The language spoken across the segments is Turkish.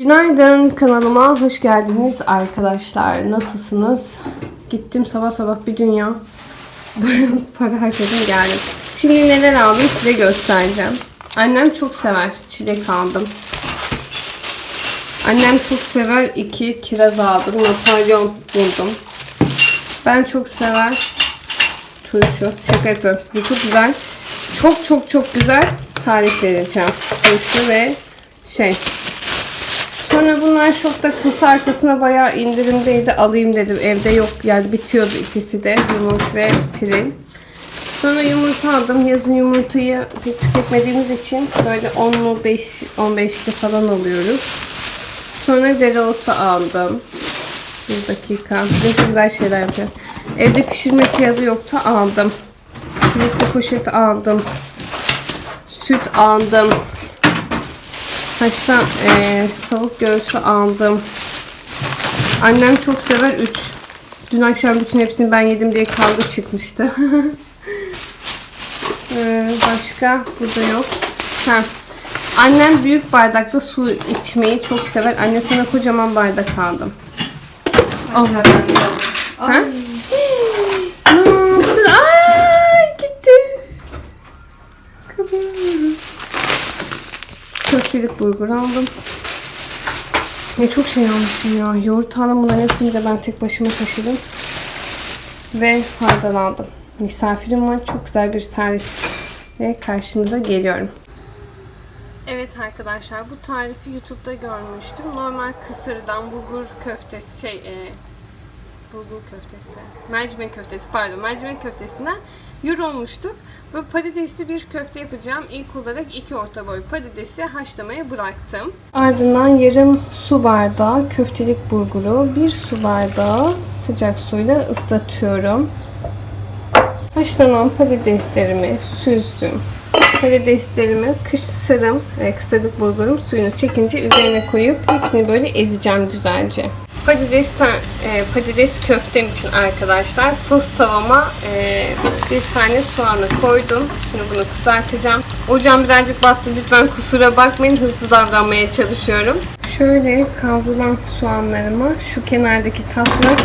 Günaydın kanalıma hoş geldiniz arkadaşlar. Nasılsınız? Gittim sabah sabah bir dünya para harcadım geldim. Şimdi neler aldım size göstereceğim. Annem çok sever çilek aldım. Annem çok sever iki kiraz aldım. Napolyon buldum. Ben çok sever turşu. Şaka yapıyorum size çok güzel. Çok çok çok güzel tarif vereceğim. Turşu ve şey Sonra bunlar şokta kasa arkasına bayağı indirimdeydi. Alayım dedim. Evde yok yani bitiyordu ikisi de. Yumurta ve pirin. Sonra yumurta aldım. Yazın yumurtayı pek tüketmediğimiz için böyle 10'lu 5 15'li falan alıyoruz. Sonra dereotu aldım. Bir dakika. Ne güzel şeyler yapıyor. Evde pişirme piyazı yoktu. Aldım. Kilitli poşet aldım. Süt aldım. Hatta eee, tavuk göğsü aldım. Annem çok sever 3. Dün akşam bütün hepsini ben yedim diye kavga çıkmıştı. Eee, başka burada yok. Ha. Annem büyük bardakta su içmeyi çok sever. Anne sana kocaman bardak aldım. Al. Ha? ne yaptın? Ay gitti. Kapatıyorum. Köftelik bulgur aldım. Ne çok şey almışım ya. Yoğurt aldım. Bunların hepsini de ben tek başıma taşıdım. Ve hardal aldım. Misafirim var. Çok güzel bir tarif ve karşınıza geliyorum. Evet arkadaşlar bu tarifi YouTube'da görmüştüm. Normal kısırdan bulgur köftesi şey e, bulgur köftesi, mercimek köftesi pardon mercimek köftesinden yorulmuştuk. Ve patatesli bir köfte yapacağım. İlk olarak iki orta boy patatesi haşlamaya bıraktım. Ardından yarım su bardağı köftelik bulguru, bir su bardağı sıcak suyla ıslatıyorum. Haşlanan patateslerimi süzdüm. Patateslerimi kısırım, e, kısırdık bulgurum suyunu çekince üzerine koyup hepsini böyle ezeceğim güzelce. Patates, ta- e, patates köftem için arkadaşlar sos tavama e, bir tane soğanı koydum. Şimdi bunu kızartacağım. Ocağım birazcık battı lütfen kusura bakmayın hızlı davranmaya çalışıyorum. Şöyle kavrulan soğanlarıma şu kenardaki tatlı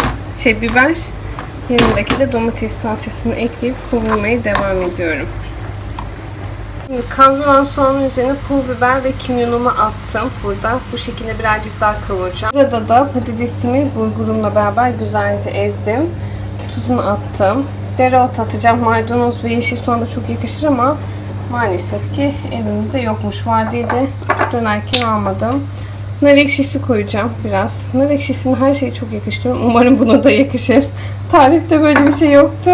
şey biber yanındaki de domates salçasını ekleyip kavurmaya devam ediyorum. Kavrulan soğanın üzerine pul biber ve kimyonumu attım burada. Bu şekilde birazcık daha kavuracağım. Burada da patatesimi bulgurumla beraber güzelce ezdim. Tuzunu attım. Dereotu atacağım. Maydanoz ve yeşil soğan da çok yakışır ama maalesef ki evimizde yokmuş. Var diye dönerken almadım. Nar ekşisi koyacağım biraz. Nar ekşisinin her şeyi çok yakıştırıyorum. Umarım buna da yakışır. Tarifte böyle bir şey yoktu.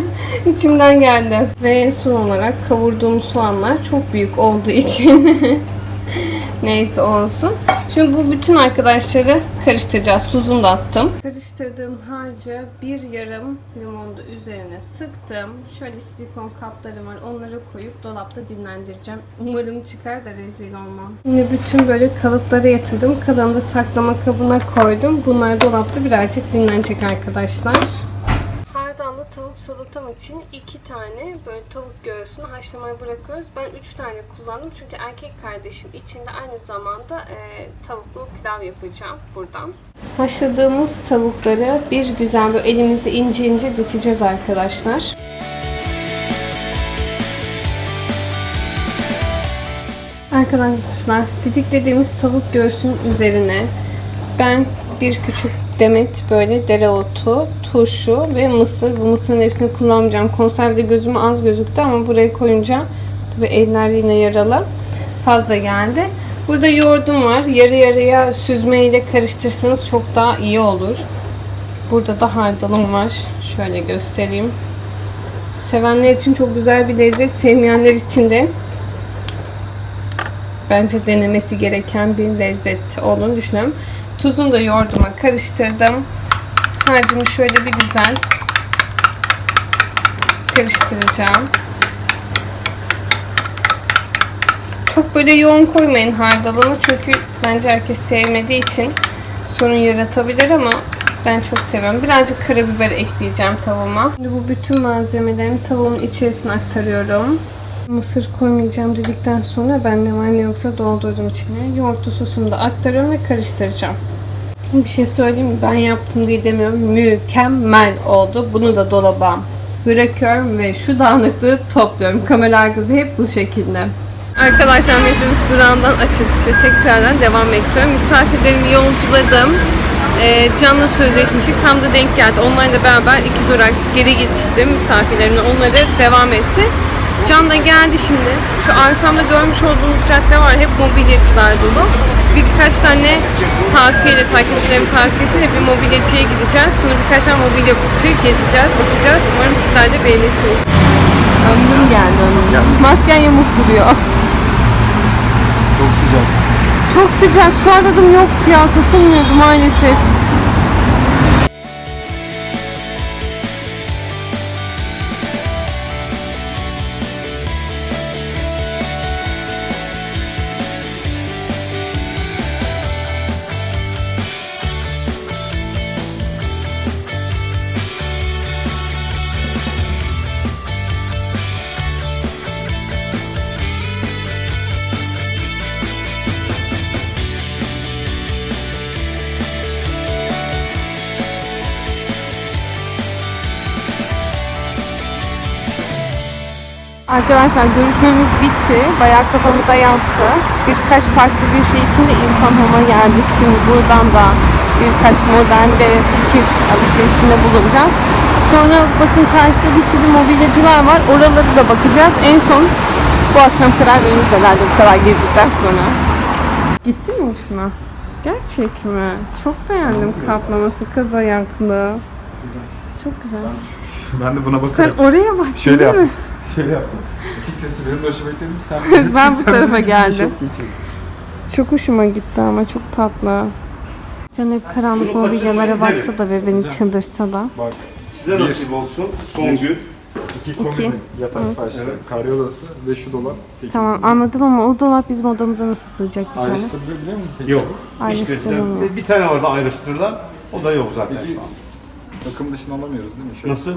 İçimden geldi. Ve son olarak kavurduğum soğanlar çok büyük olduğu için neyse olsun. Şimdi bu bütün arkadaşları karıştıracağız. Tuzunu da attım. Karıştırdığım harcı bir yarım limonu üzerine sıktım. Şöyle silikon kaplarım var. Onları koyup dolapta dinlendireceğim. Umarım çıkar da rezil olmam. Şimdi bütün böyle kalıpları yatırdım. Kalanı da saklama kabına koydum. Bunlar dolapta birazcık dinlenecek arkadaşlar. Tavuk salatam için iki tane böyle tavuk göğsünü haşlamaya bırakıyoruz. Ben üç tane kullandım çünkü erkek kardeşim içinde aynı zamanda e, tavuklu pilav yapacağım buradan. Haşladığımız tavukları bir güzel böyle elimizde ince ince diteceğiz arkadaşlar. Arkadaşlar dediğimiz tavuk göğsünün üzerine ben bir küçük demet böyle dereotu, turşu ve mısır. Bu mısırın hepsini kullanmayacağım. Konservede gözüme az gözüktü ama buraya koyunca tabi eller yine yaralı. Fazla geldi. Burada yoğurdum var. Yarı yarıya süzmeyle karıştırsanız çok daha iyi olur. Burada da hardalım var. Şöyle göstereyim. Sevenler için çok güzel bir lezzet. Sevmeyenler için de bence denemesi gereken bir lezzet olduğunu düşünüyorum. Tuzunu da yoğurduma karıştırdım. Harcımı şöyle bir güzel karıştıracağım. Çok böyle yoğun koymayın hardalını çünkü bence herkes sevmediği için sorun yaratabilir ama ben çok seviyorum. Birazcık karabiber ekleyeceğim tavuğuma. Şimdi bu bütün malzemelerimi tavuğun içerisine aktarıyorum. Mısır koymayacağım dedikten sonra ben ne var ne yoksa doldurdum içine. Yoğurtlu sosumu da aktarıyorum ve karıştıracağım. Bir şey söyleyeyim mi? Ben yaptım diye demiyorum. Mükemmel oldu. Bunu da dolaba bırakıyorum ve şu dağınıklığı topluyorum. Kamera arkası hep bu şekilde. Arkadaşlar metrobüs durağından açılışı tekrardan devam ediyorum. Misafirlerimi yolculadım. Ee, Can'la sözleşmiştik. Tam da denk geldi. Onlarla beraber iki durak geri gittim misafirlerimle. Onları devam etti. Can da geldi şimdi. Şu arkamda görmüş olduğunuz cadde var. Hep mobilyacılar dolu. Birkaç tane tavsiyeyle, takipçilerimin tavsiyesiyle bir mobilyacıya gideceğiz. Sonra birkaç tane mobilyacı gezeceğiz, bakacağız. Umarım sizler de beğenirsiniz. Ömrüm geldi ömrüm. Masken yamuk duruyor. Çok sıcak. Çok sıcak. Su aradım yoktu ya. Satılmıyordu maalesef. Arkadaşlar görüşmemiz bitti. Bayağı kafamıza yattı. Birkaç farklı bir şey için de İlkan Home'a geldik. Şimdi buradan da birkaç model ve fikir alışverişinde bulunacağız. Sonra bakın karşıda bir sürü mobilyacılar var. Oraları da bakacağız. En son bu akşam karar veririz herhalde bu kadar gezdikten sonra. Gitti mi hoşuna? Gerçek mi? Çok beğendim kaplaması kız ayaklı. Çok güzel. Ben de buna Sen bakarım. oraya bak. Şöyle değil mi? yaptım. Şöyle yaptım. Açıkçası benim de hoşuma gitmedi. Sen Ben bu tarafa geldim. Çok hoşuma gitti ama çok tatlı. Can hep karanlık Bunu mobilyalara baksa da ve beni çıldırsa da. Bak. Size nasip olsun son gün. iki kombi. Yatak taşlı. Karyolası ve şu dolap. 8 Tamam anladım ama o dolap bizim odamıza nasıl sığacak bir tane? Ayrıştırılıyor biliyor musun? peki? Yok. Ayrıştırılmıyor. Hiçbirisinden- Bir tane vardı ayrıştırılan. O da yok zaten Peki şu an. takım dışına alamıyoruz değil mi? Şöyle. Nasıl?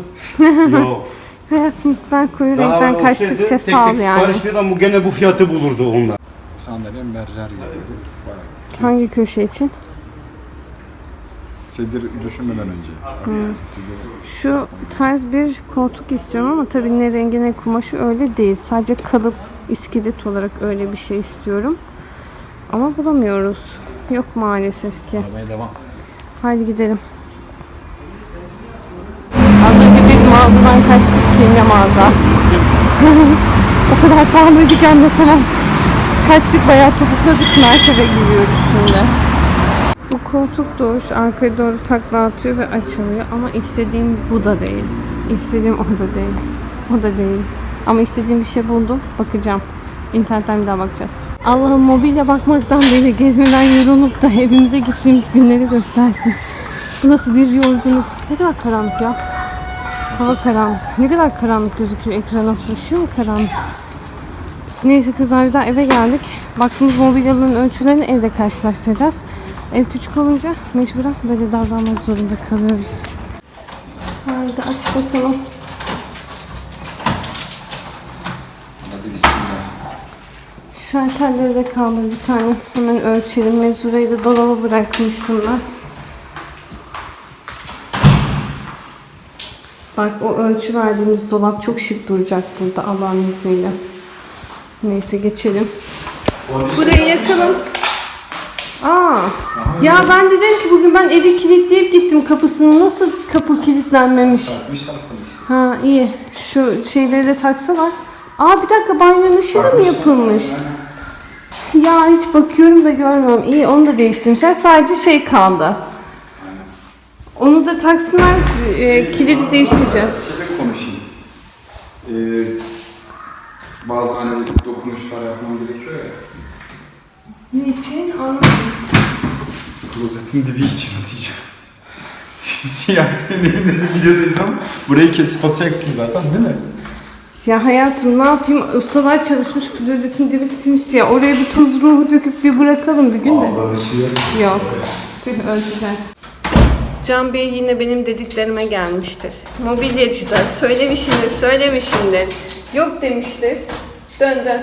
yok. Hayatım ben koyu Daha renkten olsaydı kaçtıkça tek sağ ol tek yani. sipariş verir ama gene bu fiyatı bulurdu onlar. Sandalye mercer gibi. Bayağı. Hangi köşe için? Sedir düşünmeden önce. Sedir. Şu tarz bir koltuk istiyorum ama tabii ne rengi ne kumaşı öyle değil. Sadece kalıp iskelet olarak öyle bir şey istiyorum. Ama bulamıyoruz. Yok maalesef ki. Aramaya devam. Haydi gidelim. Ne mağaza. o kadar pahalıydı ki anlatamam. Kaçtık bayağı topukladık merkeze giriyoruz şimdi. Bu koltuk doğuş arkaya doğru takla atıyor ve açılıyor ama istediğim bu da değil. İstediğim o da değil. O da değil. Ama istediğim bir şey buldum. Bakacağım. İnternetten bir daha bakacağız. Allah'ım mobilya bakmaktan değil gezmeden yorulup da evimize gittiğimiz günleri göstersin. Bu nasıl bir yorgunluk. Ne kadar karanlık ya. Hava karanlık. Ne kadar karanlık gözüküyor ekrana. Işığı mı karanlık? Neyse kızlar bir daha eve geldik. Baktığımız mobilyaların ölçülerini evde karşılaştıracağız. Ev küçük olunca mecburen böyle davranmak zorunda kalıyoruz. Haydi aç bakalım. Hadi bismillah. Şartelleri de kaldı bir tane. Hemen ölçelim. Mezurayı da dolaba bırakmıştım ben. Bak o ölçü verdiğimiz dolap çok şık duracak burada Allah'ın izniyle. Neyse geçelim. Burayı yakalım. Aa, ya ben de dedim ki bugün ben evi kilitleyip gittim kapısını. Nasıl kapı kilitlenmemiş? Takmış takmış. Ha iyi. Şu şeyleri de taksalar. Aa bir dakika banyonun ışığı da mı yapılmış? Ya hiç bakıyorum da görmüyorum. İyi onu da değiştirmişler. Sadece şey kaldı. Onu da taksınlar. E, kilidi değiştireceğiz. Şöyle konuşayım. Ee, bazı hani dokunuşlar yapmam gerekiyor ya. Niçin? Anlamadım. Klozetin dibi için diyeceğim. Simsiyah elinde videodayız ama burayı kesip atacaksın zaten değil mi? Ya hayatım ne yapayım? Ustalar çalışmış klozetin dibi simsiyah. Oraya bir tuz ruhu döküp bir bırakalım bir gün de. Yok. Tüh ölçeceğiz. Can Bey yine benim dediklerime gelmiştir. Mobilyacıda söylemişimdir, söylemişimdir. Yok demiştir. Dön dön.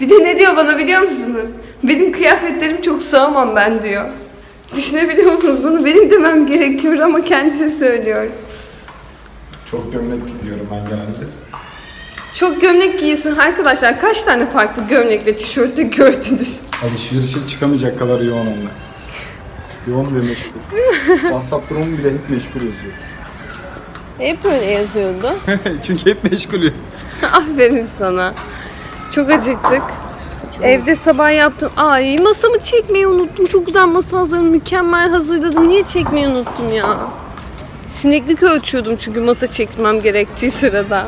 Bir de ne diyor bana biliyor musunuz? Benim kıyafetlerim çok sığamam ben diyor. Düşünebiliyor musunuz bunu? Benim demem gerekiyor ama kendisi söylüyor. Çok gömlek giyiyorum ben genelde. Çok gömlek giyiyorsun arkadaşlar. Kaç tane farklı gömlek ve tişörtte gördünüz? Alışverişe çıkamayacak kadar yoğun onunla. Yoğun ve meşgul. WhatsApp durumu bile hep meşgul yazıyor. Hep öyle yazıyordu. Çünkü hep meşgulüm. Aferin sana. Çok acıktık. Evde sabah yaptım. Ay masamı çekmeyi unuttum. Çok güzel masa hazırladım. Mükemmel hazırladım. Niye çekmeyi unuttum ya? Sineklik ölçüyordum çünkü masa çekmem gerektiği sırada.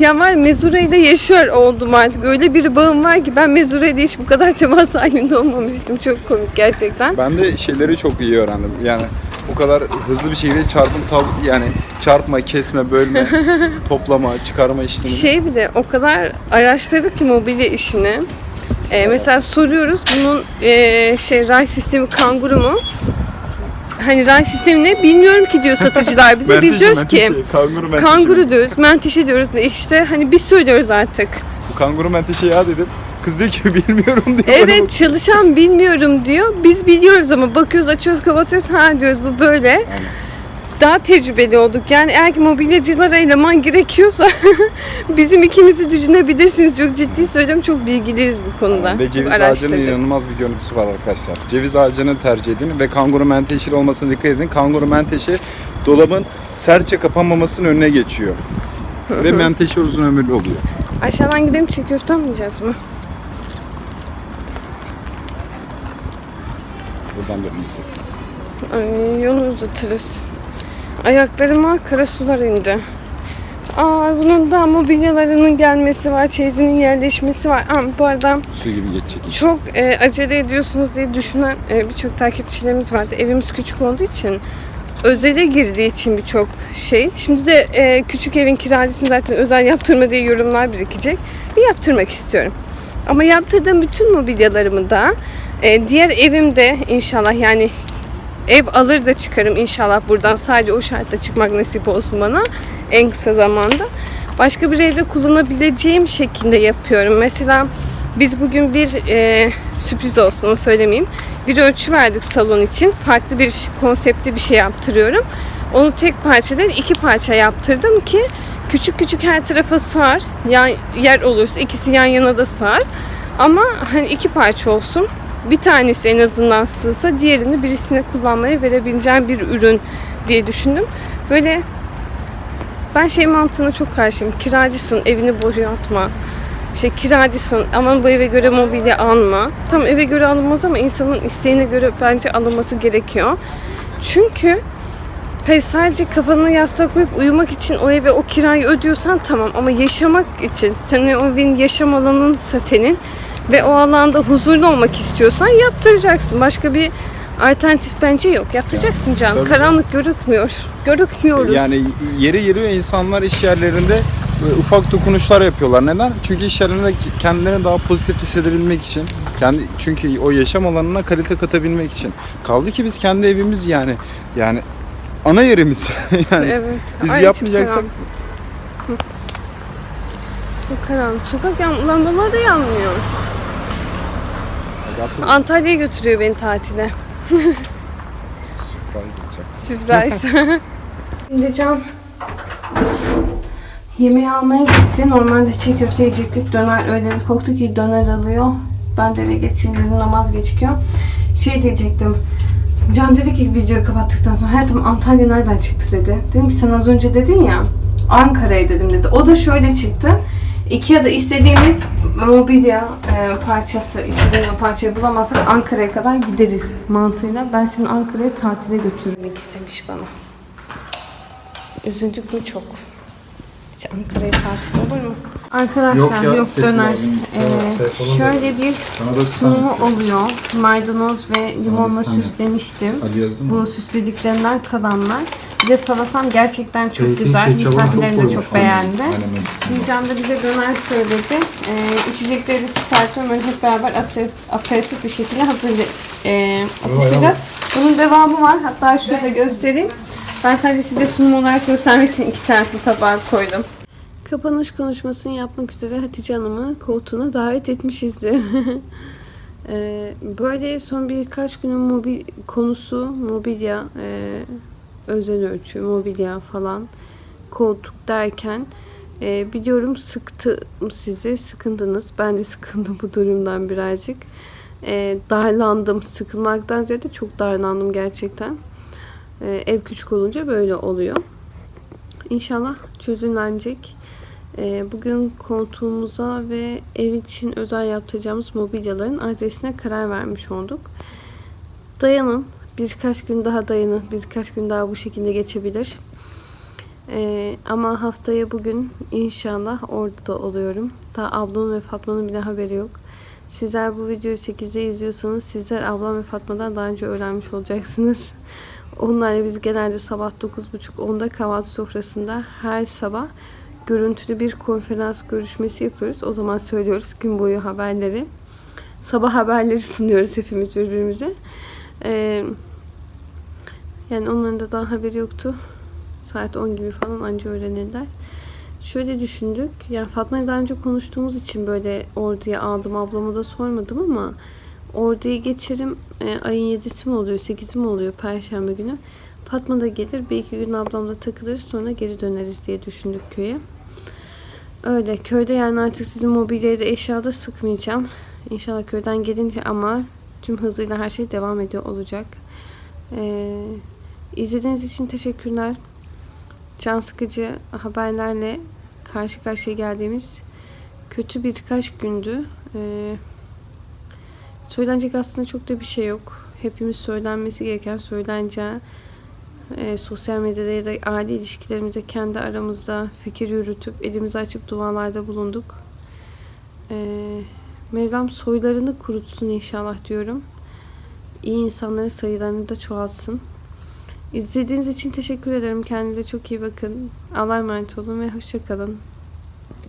Ya var Mezure ile yaşıyor oldum artık. Öyle bir bağım var ki ben Mezure ile hiç bu kadar temas halinde olmamıştım. Çok komik gerçekten. Ben de şeyleri çok iyi öğrendim. Yani o kadar hızlı bir şekilde çarpım tab yani çarpma, kesme, bölme, toplama, çıkarma işlemi. Şey bir de o kadar araştırdık ki mobilya işini. Ee, mesela soruyoruz bunun ee, şey ray sistemi kanguru mu? Hani ray sistemi ne bilmiyorum ki diyor satıcılar bize. Biz diyoruz ki kanguru menteşe. kanguru diyoruz, menteşe diyoruz. İşte hani biz söylüyoruz artık. Bu kanguru menteşe ya dedim. Kız diyor ki bilmiyorum diyor. Evet çalışan bilmiyorum diyor. Biz biliyoruz ama bakıyoruz açıyoruz kapatıyoruz ha diyoruz bu böyle. Daha tecrübeli olduk. Yani eğer ki mobilyacılara eleman gerekiyorsa bizim ikimizi düşünebilirsiniz. Çok ciddi söylüyorum. Çok bilgiliyiz bu konuda. Ve ceviz ağacının inanılmaz bir görüntüsü var arkadaşlar. Ceviz ağacını tercih edin ve kanguru menteşeli olmasına dikkat edin. Kanguru menteşe dolabın serçe kapanmamasının önüne geçiyor. ve menteşe uzun ömürlü oluyor. Aşağıdan gidelim çiğ köfte almayacağız mı? Buradan da izledim. Ay yolu uzatırız. Ayaklarıma kara sular indi. Aa bunun da mobilyalarının gelmesi var, çeyizinin yerleşmesi var. Ama bu arada Su gibi geçecek. çok e, acele ediyorsunuz diye düşünen e, birçok takipçilerimiz vardı. Evimiz küçük olduğu için özele girdiği için birçok şey. Şimdi de e, küçük evin kiracısını zaten özel yaptırma diye yorumlar birikecek. Bir yaptırmak istiyorum. Ama yaptırdığım bütün mobilyalarımı da e, diğer evimde inşallah yani ev alır da çıkarım inşallah buradan. Sadece o şartta çıkmak nasip olsun bana en kısa zamanda. Başka bir evde kullanabileceğim şekilde yapıyorum. Mesela biz bugün bir e, sürpriz olsun onu söylemeyeyim. Bir ölçü verdik salon için. Farklı bir konsepte bir şey yaptırıyorum. Onu tek parça değil iki parça yaptırdım ki küçük küçük her tarafa sığar. Yan, yer olursa ikisi yan yana da sığar. Ama hani iki parça olsun. Bir tanesi en azından sığsa diğerini birisine kullanmaya verebileceğim bir ürün diye düşündüm. Böyle ben şey mantığına çok karşıyım. Kiracısın, evini boşaltma. Şey kiracısın, aman bu eve göre mobilya alma. Tam eve göre alınmaz ama insanın isteğine göre bence alınması gerekiyor. Çünkü Hayır sadece kafanı yastığa koyup uyumak için o eve o kirayı ödüyorsan tamam ama yaşamak için senin o evin yaşam alanınsa senin ve o alanda huzurlu olmak istiyorsan yaptıracaksın. Başka bir alternatif bence yok. Yaptıracaksın can. tabii. Karanlık görükmüyor. Görükmüyoruz. Yani yeri geliyor insanlar iş yerlerinde böyle ufak dokunuşlar yapıyorlar. Neden? Çünkü iş yerlerinde kendilerini daha pozitif hissedebilmek için. Kendi çünkü o yaşam alanına kalite katabilmek için. Kaldı ki biz kendi evimiz yani yani ana yerimiz. yani Evet. biz Ay, yapmayacaksak. Çok karanlık. Sokak lambaları da yanmıyor. Antalya'ya götürüyor beni tatile. Surprise. Şimdi Can yemeği almaya gitti. Normalde çiğ köfte yiyecektik. Döner öyle bir koktu ki döner alıyor. Ben de eve geçeyim dedim. Namaz geçiyor. Şey diyecektim. Can dedi ki videoyu kapattıktan sonra hayatım Antalya nereden çıktı dedi. Dedim ki sen az önce dedin ya Ankara'ya dedim dedi. O da şöyle çıktı. Ikea'da istediğimiz mobilya e, parçası, istediğimiz o parçayı bulamazsak Ankara'ya kadar gideriz mantığıyla. Ben seni Ankara'ya tatile götürmek istemiş bana. Üzüldük mü çok. Hiç Ankara'ya tatil olur mu? Arkadaşlar Yok yok, ya, Seyfullah döner. Ee, evet, şöyle bir sunumu oluyor. Maydanoz ve limonla süslemiştim. Bu süslediklerinden kalanlar. Bir de salatam gerçekten çok Zeytin güzel. ketçabını çok Misafirlerim de koymuş. çok beğendi. Aynen öyle. Şimdi Can da bize döner söyledi. Ee, içecekleri çıkartıyorum. Böyle hep beraber aperatif, aperatif bir şekilde hazırla, e, atışacağız. Bunun devamı var. Hatta şurada göstereyim. Ben sadece size sunum olarak göstermek için iki tanesini tabağa koydum. Kapanış konuşmasını yapmak üzere Hatice Hanım'ı koltuğuna davet etmişizdir. Ee, Böyle son birkaç günün mobil konusu mobilya, e, özel ölçü, mobilya falan, koltuk derken e, biliyorum sıktı sizi, sıkındınız. Ben de sıkıldım bu durumdan birazcık. E, darlandım, sıkılmaktan ziyade çok darlandım gerçekten. E, ev küçük olunca böyle oluyor. İnşallah çözümlenecek. Ee, Bugün koltuğumuza ve ev için özel yaptıracağımız mobilyaların adresine karar vermiş olduk. Dayanın. Birkaç gün daha dayanın. Birkaç gün daha bu şekilde geçebilir. Ee, ama haftaya bugün inşallah orada oluyorum. Daha ablamın ve Fatma'nın bile haberi yok. Sizler bu videoyu 8'de izliyorsanız sizler ablam ve Fatma'dan daha önce öğrenmiş olacaksınız. Onlarla biz genelde sabah 9.30-10'da kahvaltı sofrasında her sabah görüntülü bir konferans görüşmesi yapıyoruz. O zaman söylüyoruz gün boyu haberleri. Sabah haberleri sunuyoruz hepimiz birbirimize. Ee, yani onların da daha haberi yoktu. Saat 10 gibi falan anca öğrenirler. Şöyle düşündük. Yani Fatma'yla daha önce konuştuğumuz için böyle orduya aldım. Ablama da sormadım ama orduya geçerim. E, ayın 7'si mi oluyor, 8'i mi oluyor Perşembe günü. Fatma da gelir. Bir iki gün ablamla takılırız. Sonra geri döneriz diye düşündük köye. Öyle. Köyde yani artık sizin mobilyayı da eşyada sıkmayacağım. İnşallah köyden gelince ama tüm hızıyla her şey devam ediyor olacak. Ee, izlediğiniz için teşekkürler. Can sıkıcı haberlerle karşı karşıya geldiğimiz kötü birkaç gündü. Ee, söylenecek aslında çok da bir şey yok. Hepimiz söylenmesi gereken söyleneceği e, sosyal medyada ya da aile ilişkilerimize kendi aramızda fikir yürütüp elimizi açıp dualarda bulunduk. E, Mevlam soylarını kurutsun inşallah diyorum. İyi insanların sayılarını da çoğalsın. İzlediğiniz için teşekkür ederim. Kendinize çok iyi bakın. Allah'a emanet olun ve hoşçakalın.